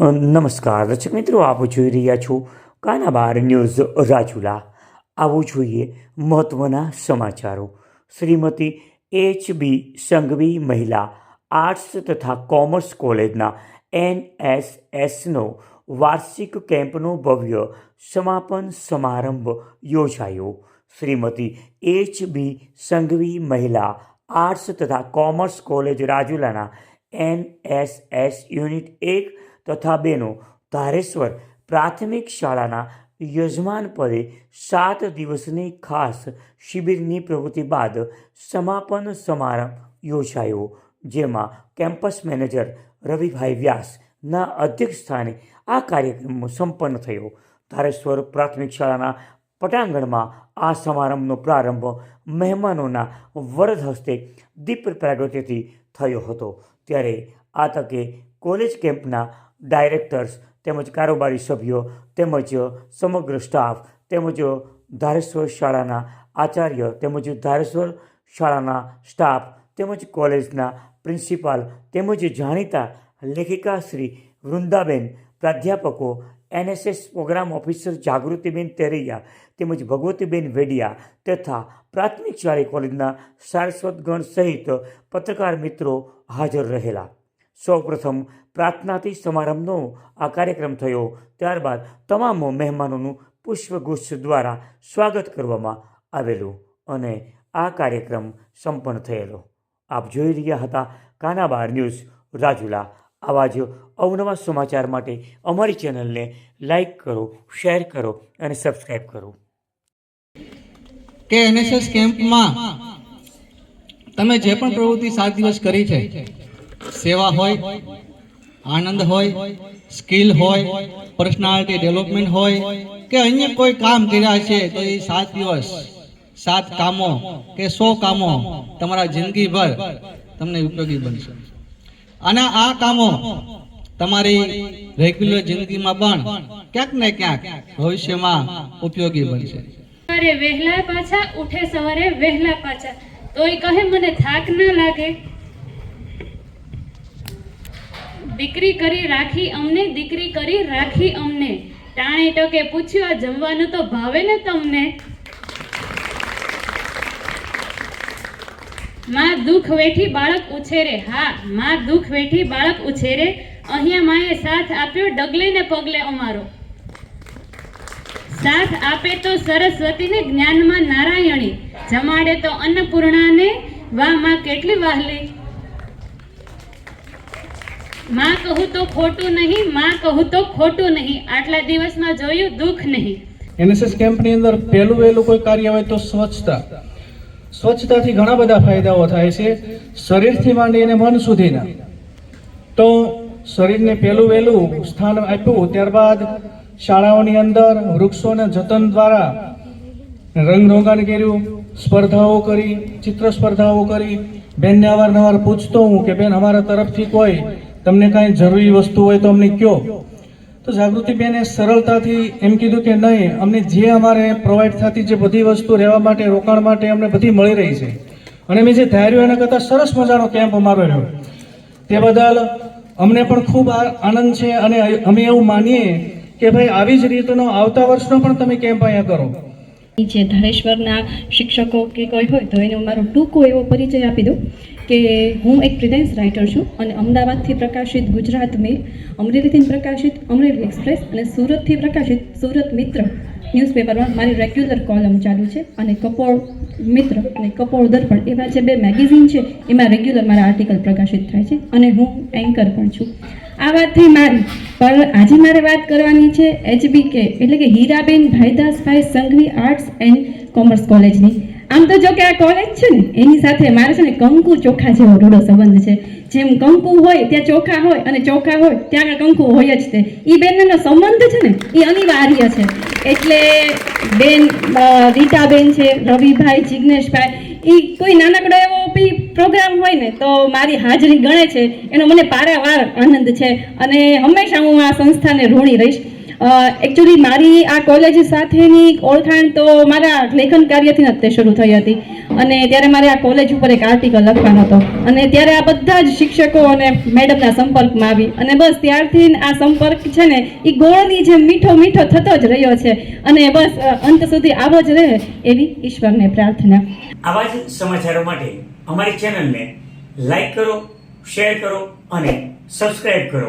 નમસ્કાર. દર્શક મિત્રો, આપ જોઈ રહ્યા છો કાનાબાર ન્યૂઝ રાજુલા. આવું જોઈએ મહત્ત્વના સમાચારો. શ્રીમતી એચ બી સંઘવી મહિલા આર્ટ્સ તથા કોમર્સ કોલેજના એન એસ એસનો વાર્ષિક કેમ્પનો ભવ્ય સમાપન સમારંભ યોજાયો. શ્રીમતી એચ બી સંઘવી મહિલા આર્ટ્સ તથા કોમર્સ કોલેજ રાજુલાના એન એસ એસ યુનિટ એક તથા બેનો ધારેશ્વર પ્રાથમિક શાળાના યજમાન પદે સાત દિવસની ખાસ શિબિરની પ્રવૃત્તિ બાદ સમાપન સમારંભ યોજાયો, જેમાં કેમ્પસ મેનેજર રવિભાઈ વ્યાસના અધ્યક્ષ સ્થાને આ કાર્યક્રમ સંપન્ન થયો. ધારેશ્વર પ્રાથમિક શાળાના પટાંગણમાં આ સમારંભનો પ્રારંભ મહેમાનોના વરદ હસ્તે દીપ પ્રાગટ્યથી થયો હતો. ત્યારે આ તકે કોલેજ કેમ્પના ડાયરેક્ટર્સ, તેમજ કારોબારી સભ્યો, તેમજ સમગ્ર સ્ટાફ, તેમજ ધારેશ્વર શાળાના આચાર્ય, તેમજ ધારેશ્વર શાળાના સ્ટાફ, તેમજ કોલેજના પ્રિન્સિપાલ, તેમજ જાણીતા લેખિકા શ્રી વૃંદાબેન, પ્રાધ્યાપકો, NSS program officer Jagrutiben Teraiya, તેમજ ભગવતીબેન વેડિયા તથા પ્રાથમિક શાળા કોલેજના સારસ્વતગણ સહિત પત્રકાર મિત્રો હાજર રહેલા. સૌપ્રથમ પ્રાર્થનાથી સમારંભનો આ કાર્યક્રમ થયો. ત્યારબાદ તમામ મહેમાનોનું પુષ્પગુચ્છ દ્વારા સ્વાગત કરવામાં આવેલું અને આ કાર્યક્રમ સંપન્ન થયેલો. આપ જોઈ રહ્યા હતા કાનાબાર ન્યૂઝ રાજુલા. આવા જ અવનવા સમાચાર માટે અમારી ચેનલને લાઈક કરો, શેર કરો અને સબસ્ક્રાઈબ કરો. કે એનએસએસ કેમ્પમાં તમે જે પણ પ્રવૃત્તિ સાત દિવસ કરી છે સેવા હોય, આનંદ હોય, સ્કિલ હોય, પર્સનાલિટી ડેવલપમેન્ટ હોય, કે અન્ય કોઈ કામ કર્યા છે, તો એ સાત દિવસ, સાત કામો કે સો કામો તમારા જિંદગીભર તમને ઉપયોગી બનશે. અને આ કામો તમારી રેગ્યુલર જિંદગીમાં પણ ક્યાંક ને ક્યાંક ભવિષ્યમાં ઉપયોગી બનશે. સવારે વહેલા પાછા, ઉઠે સવારે વહેલા પાછા. તોય કહે મને થાક ના લાગે. દીકરી કરી રાખી અમને, દીકરી કરી રાખી અમને. ટાણે ટકે પૂછ્યું, આ જમવાનું તો ભાવે ને તમને? માં દુઃખ વેઠી બાળક ઉછેરે. હા, માં દુઃખ વેઠી બાળક ઉછેરે. અહીંયા માએ સાથ આપ્યો, ડગલે ને પગલે અમારો. સાથ આપે તો સરસ્વતીને જ્ઞાનમાં નારાયણી. જમાડે તો અન્નપૂર્ણાને. વાહ, માં કેટલી વાહલી. માં કહું તો ખોટું નહીં, માં કહું તો ખોટું નહીં. આટલા દિવસમાં જોયું દુઃખ નહીં. એનએસએસ કેમ્પની અંદર પહેલું વહેલું કોઈ કાર્ય હોય તો સ્વચ્છતા. સ્વચ્છતાથી ઘણા બધા ફાયદાઓ થાય છે. શરીરથી માંડીને મન સુધીના. તો શરીરને પહેલું વહેલું સ્થાન આપ્યું, ત્યારબાદ શાળાઓની અંદર વૃક્ષોના જતન દ્વારા રંગરોગાન કર્યું, સ્પર્ધાઓ કરી ચિત્ર સ્પર્ધાઓ કરી. બેનને અવારનવાર પૂછતો હું કે, બેન, અમારા તરફથી કોઈ તમને કાંઈ જરૂરી વસ્તુ હોય તો અમને કયો તો જાગૃતિબેને સરળતાથી એમ કીધું કે નહીં, અમને જે અમારે પ્રોવાઈડ થતી જે બધી વસ્તુ રહેવા માટે, રોકાણ માટે અમને બધી મળી રહી છે. અને મેં જે ધાર્યું એના કરતાં સરસ મજાનો કેમ્પ અમારો રહ્યો. તે બદલ અમને પણ ખૂબ આનંદ છે અને અમે એવું માનીએ કે ભાઈ આવી જ રીતનો આવતા વર્ષનો પણ તમે કેમ્પ અહીંયા કરો. જે ધારેશ્વરના શિક્ષકો કે કોઈ હોય, તો એને મારો ટૂંકો એવો પરિચય આપી દઉં કે હું એક ફ્રીલેન્સ રાઇટર છું અને અમદાવાદથી પ્રકાશિત ગુજરાત મેલ, અમરેલીથી પ્રકાશિત અમરેલી એક્સપ્રેસ અને સુરતથી પ્રકાશિત સુરત મિત્ર. ન્યૂઝપેપરમાં મારી રેગ્યુલર કોલમ ચાલુ છે અને કપોળ મિત્ર અને કપોળ દર્પણ એવા જે બે મેગેઝિન છે, એમાં રેગ્યુલર મારા આર્ટિકલ પ્રકાશિત થાય છે અને હું એન્કર પણ છું. આ વાત થઈ મારી પણ આજે મારે વાત કરવાની છે એચબીકે એટલે કે Hiraben Bhaidasbhai Sanghvi arts and commerce કોલેજની આમ તો જો કે આ કોલેજ છે ને, એની સાથે મારે છે ને કંકુ ચોખા જેવો રૂડો સંબંધ છે. જેમ કંકુ હોય, ત્યાં ચોખા હોય અને ચોખા હોય, ત્યાં આગળ કંકુ હોય જ તે. એ બેનનો સંબંધ છે ને એ અનિવાર્ય છે. એટલે બેન રીટાબેન છે, રવિભાઈ જિજ્ઞેશભાઈ એ કોઈ નાનકડો એવો બી પ્રોગ્રામ હોય ને, તો મારી હાજરી ગણે છે. એનો મને પારાવાર આનંદ છે. અને હંમેશા હું આ સંસ્થાને ઋણી રહીશ. એકચ્યુઅલી મારી આ કોલેજ સાથેની ઓળખાણ તો મારા લેખન કાર્યથી જ તે શરૂ થઈ હતી. અને ત્યારે મારે આ કોલેજ ઉપર એક આર્ટિકલ લખવાનો હતો. અને ત્યારે આ બધા જ શિક્ષકો અને મેડમના સંપર્કમાં આવી. અને બસ ત્યારથી આ સંપર્ક છે ને એ ગોળની જેમ મીઠો મીઠો થતો જ રહ્યો છે. અને બસ અંત સુધી આવો જ રહે એવી ઈશ્વરને પ્રાર્થના. આવા જ સમાચારો માટે અમારી ચેનલને લાઈક કરો શેર કરો અને સબસ્ક્રાઇબ કરો.